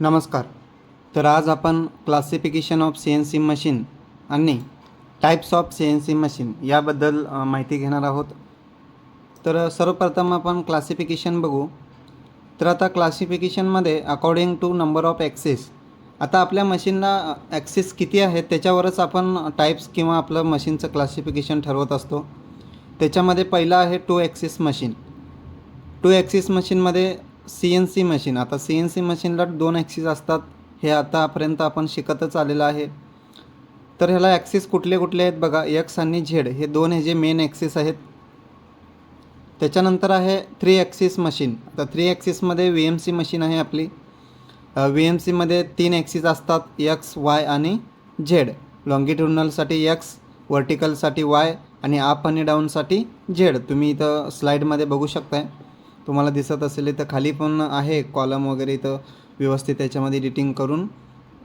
नमस्कार. तर आज आपण classification of C N C machine आणि types of C N C machine याबद्दल माहिती घेणार आहोत. तर सर्वप्रथम आपण क्लासिफिकेशन बघू. तर आता क्लासिफिकेशनमध्ये according to number of axes आता आपल्या मशीनला ॲक्सेस किती आहेत त्याच्यावरच आपण टाईप्स किंवा आपलं मशीनचं क्लासिफिकेशन ठरवत असतो. त्याच्यामध्ये पहिलं आहे two axis machine two axis मशीनमध्ये सी एन सी मशीन आता सी एन सी मशीनला दोन ॲक्सिस असतात. हे आतापर्यंत आपण शिकतच आलेलं आहे. तर ह्याला ॲक्सिस कुठले कुठले आहेत बघा. एक्स आणि झेड हे दोन हे जे मेन ॲक्सिस आहेत. त्याच्यानंतर आहे थ्री ॲक्सिस मशीन आता थ्री ॲक्सिसमध्ये व्ही एम सी मशीन आहे आपली. व्ही एम सीमध्ये तीन ॲक्सिस असतात. यक्स वाय आणि झेड लॉंगिट्युडनलसाठी एक्स वर्टिकलसाठी वाय आणि अप आणि डाऊनसाठी झेड तुम्ही इथं स्लाईडमध्ये बघू शकताय. तुम्हाला दिसत असेल तर खाली पण आहे कॉलम वगैरे इथं व्यवस्थित त्याच्यामध्ये एडिटिंग करून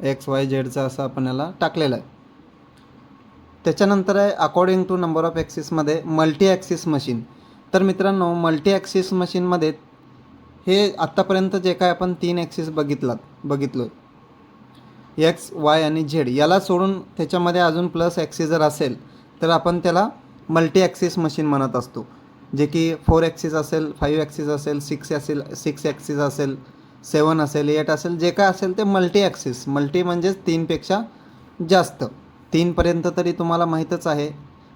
एक्स वाय झेडचं असं आपण याला टाकलेलं आहे. त्याच्यानंतर आहे अकॉर्डिंग टू नंबर ऑफ ॲक्सिसमध्ये मल्टी ॲक्सिस मशीन तर मित्रांनो मल्टी ॲक्सिस मशीनमध्ये हे आत्तापर्यंत जे काय आपण तीन ॲक्सिस बघितलात बघितलो एक्स वाय आणि झेड याला सोडून त्याच्यामध्ये अजून प्लस ॲक्सिस जर असेल तर आपण त्याला मल्टी ॲक्सिस मशीन म्हणत असतो. जे की फोर ॲक्सिस असेल फाईव्ह ॲक्सिस असेल सिक्स असेल सिक्स ॲक्सिस असेल सेवन असेल एट असेल जे काय असेल ते मल्टी ॲक्सिस मल्टी म्हणजेच तीनपेक्षा जास्त. तीनपर्यंत तरी तुम्हाला माहीतच आहे.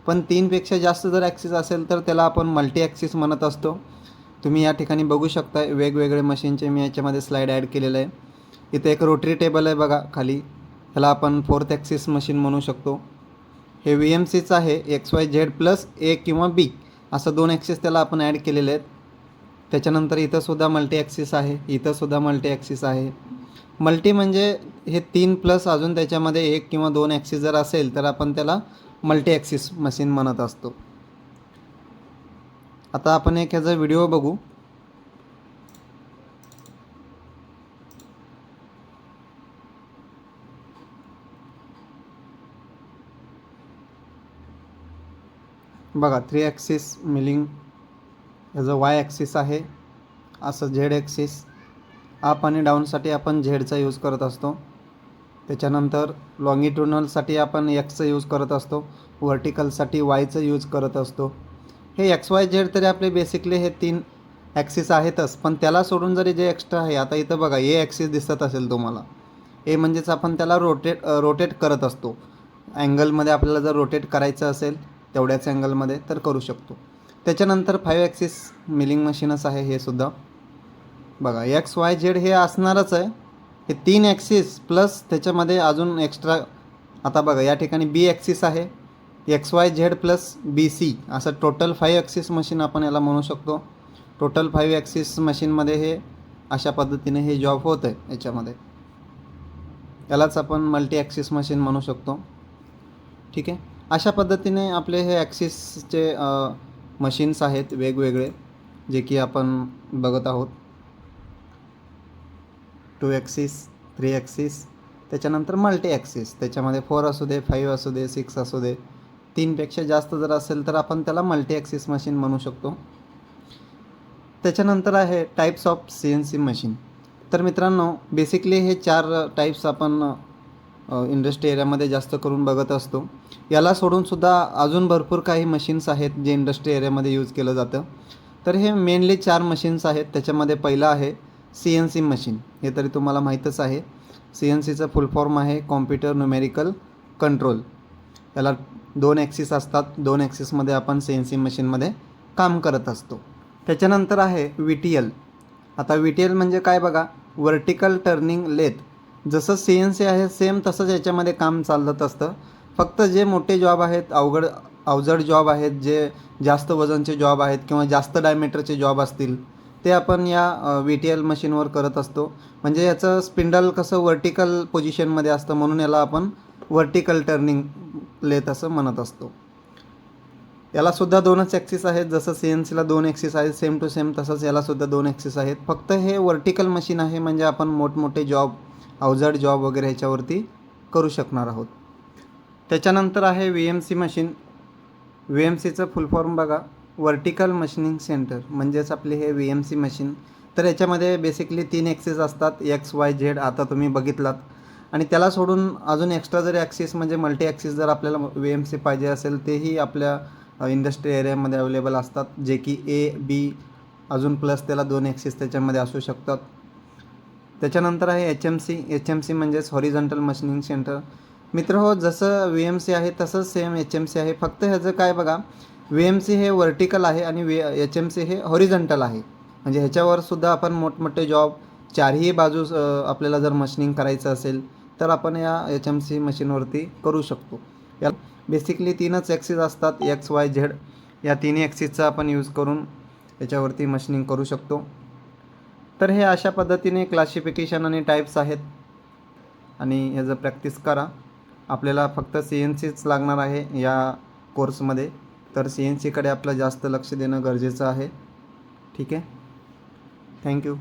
पण तीनपेक्षा जास्त जर ॲक्सिस असेल तर त्याला आपण मल्टी ॲक्सिस म्हणत असतो. तुम्ही या ठिकाणी बघू शकता वेगवेगळे मशीनचे मी याच्यामध्ये स्लाईड ॲड केलेलं आहे. इथे एक रोटरी टेबल आहे बघा खाली. ह्याला आपण फोर्थ ॲक्सिस मशीन म्हणू शकतो. हे व्ही एम सीचं आहे X Y Z plus A किंवा बी असं दोन ॲक्सिस त्याला आपण ॲड केलेले आहेत. त्याच्यानंतर इथंसुद्धा मल्टी ॲक्सिस आहे इथंसुद्धा मल्टी ॲक्सिस आहे. मल्टी म्हणजे हे तीन प्लस अजून त्याच्यामध्ये एक किंवा दोन ॲक्सिस जर असेल तर आपण त्याला मल्टी ॲक्सिस मशीन म्हणत असतो. आता आपण एक ह्याचा व्हिडिओ बघू. बघा थ्री ॲक्सिस मिलिंग ह्याचं वाय ॲक्सिस आहे. असं झेड ॲक्सिस अप आणि डाऊनसाठी आपण झेडचा यूज करत असतो. त्याच्यानंतर लॉंगिट्युनलसाठी आपण एक्सचा यूज करत असतो. व्हर्टिकलसाठी वायचं यूज करत असतो. हे एक्स वाय झेड तरी आपले बेसिकली हे तीन ॲक्सिस आहेतच. पण त्याला सोडून जरी जे एक्स्ट्रा आहे आता इथं बघा ए ॲक्सिस दिसत असेल तुम्हाला. ए म्हणजेच आपण त्याला रोटेट रोटेट करत असतो. अँगलमध्ये आपल्याला जर रोटेट करायचं असेल तेवढ्याच अँगलमध्ये तर करू शकतो. त्याच्यानंतर फाईव्ह ॲक्सिस मिलिंग मशीनच आहे हे सुद्धा. बघा एक्स वाय झेड हे असणारच आहे. हे तीन ॲक्सिस प्लस त्याच्यामध्ये अजून एक्स्ट्रा आता बघा या ठिकाणी बी ॲक्सिस आहे. X Y Z plus B C असं टोटल फाईव्ह ॲक्सिस मशीन आपण याला म्हणू शकतो. टोटल फाईव्ह ॲक्सिस मशीनमध्ये हे अशा पद्धतीने हे जॉब होत आहे याच्यामध्ये. यालाच आपण मल्टी ॲक्सिस मशीन म्हणू शकतो. ठीक आहे? अशा पद्धतीने आपले हे ॲक्सिसचे मशीन्स आहेत वेगवेगळे जे की आपण बघत आहोत. टू ॲक्सिस थ्री ॲक्सिस त्याच्यानंतर मल्टी ॲक्सिस त्याच्यामध्ये फोर असू दे फाईव्ह असू दे सिक्स असू दे तीनपेक्षा जास्त जर असेल तर आपण त्याला मल्टी ॲक्सिस मशीन म्हणू शकतो. त्याच्यानंतर आहे types of C N C machine तर मित्रांनो बेसिकली हे चार टाईप्स आपण इंडस्ट्री एरियामध्ये जास्त करून बघत असतो. याला सोडूनसुद्धा अजून भरपूर काही मशीन्स आहेत जे इंडस्ट्री एरियामध्ये यूज केलं जातं. तर हे मेनली चार मशीन्स आहेत. त्याच्यामध्ये पहिलं आहे सी एन सी मशीन हे तरी तुम्हाला माहीतच आहे. सी एन सीचं फुल फॉर्म आहे कॉम्प्युटर न्युमेरिकल कंट्रोल याला दोन ॲक्सिस असतात. दोन ॲक्सिसमध्ये आपण सी एन सी मशीनमध्ये काम करत असतो. त्याच्यानंतर आहे व्ही टी एल आता व्ही टी एल म्हणजे काय बघा? वर्टिकल टर्निंग लेथ जसं सी एन सी आहे सेम तसंच याच्यामध्ये काम चालत असतं. फक्त जे मोठे जॉब आहेत अवघड अवजड जॉब आहेत जे जास्त वजनचे जॉब आहेत किंवा जास्त डायमीटरचे जॉब असतील ते आपण या व्ही टी एल मशीनवर करत असतो. म्हणजे याचं स्पिंडल कसं वर्टिकल पोझिशनमध्ये असतं म्हणून याला आपण वर्टिकल टर्निंग लेत असं म्हणत असतो. यालासुद्धा दोनच ॲक्सिस आहेत जसं सी एन सीला दोन ॲक्सिस आहेत सेम टू सेम तसंच यालासुद्धा दोन ॲक्सिस आहेत. फक्त हे वर्टिकल मशीन आहे म्हणजे आपण मोठमोठे जॉब अवजड जॉब वगैरे ह्याच्यावरती करू शकणार आहोत. त्याच्यानंतर आहे V M C machine. V M सीचं फुल फॉर्म बघा. Vertical machining centre. म्हणजेच आपले हे व्ही एम सी मशीन. तर याच्यामध्ये बेसिकली तीन ॲक्सेस असतात. एक्स वाय झेड आता तुम्ही बघितलात. आणि त्याला सोडून अजून एक्स्ट्रा जर ॲक्सिस म्हणजे मल्टी ॲक्सिस जर आपल्याला वी एम सी पाहिजे असेल तेही आपल्या इंडस्ट्री एरियामध्ये अवेलेबल असतात. जे की ए बी अजून प्लस त्याला दोन ॲक्सिस त्याच्यामध्ये असू शकतात. त्याच्यानंतर आहे H M C H M C म्हणजेच हॉरिझॉन्टल मशीनिंग सेंटर मित्र हो जसं व्ही एम सी आहे तसंच सेम एच एम सी आहे. फक्त ह्याचं काय बघा व्ही एम सी हे वर्टिकल आहे आणि वी एच एम सी हे हॉरिझॉन्टल आहे. म्हणजे ह्याच्यावर सुद्धा आपण मोठमोठे जॉब चारही बाजूस आपल्याला जर मशीनिंग करायचं असेल तर आपण या एच एम सी मशीनवरती करू शकतो. या बेसिकली तीनच ॲक्सिस असतात एक्स वाय झेड या तिन्ही ॲक्सिसचा आपण यूज करून याच्यावरती मशीनिंग करू शकतो. तर हे अशा पद्धतीने क्लासिफिकेशन आणि टाईप्स आहेत. आणि ह्याचं प्रॅक्टिस करा. आपल्याला फक्त सी एन सीच लागणार आहे या कोर्समध्ये. तर सी एन सीकडे आपलं जास्त लक्ष देणं गरजेचं आहे. ठीक आहे? थँक्यू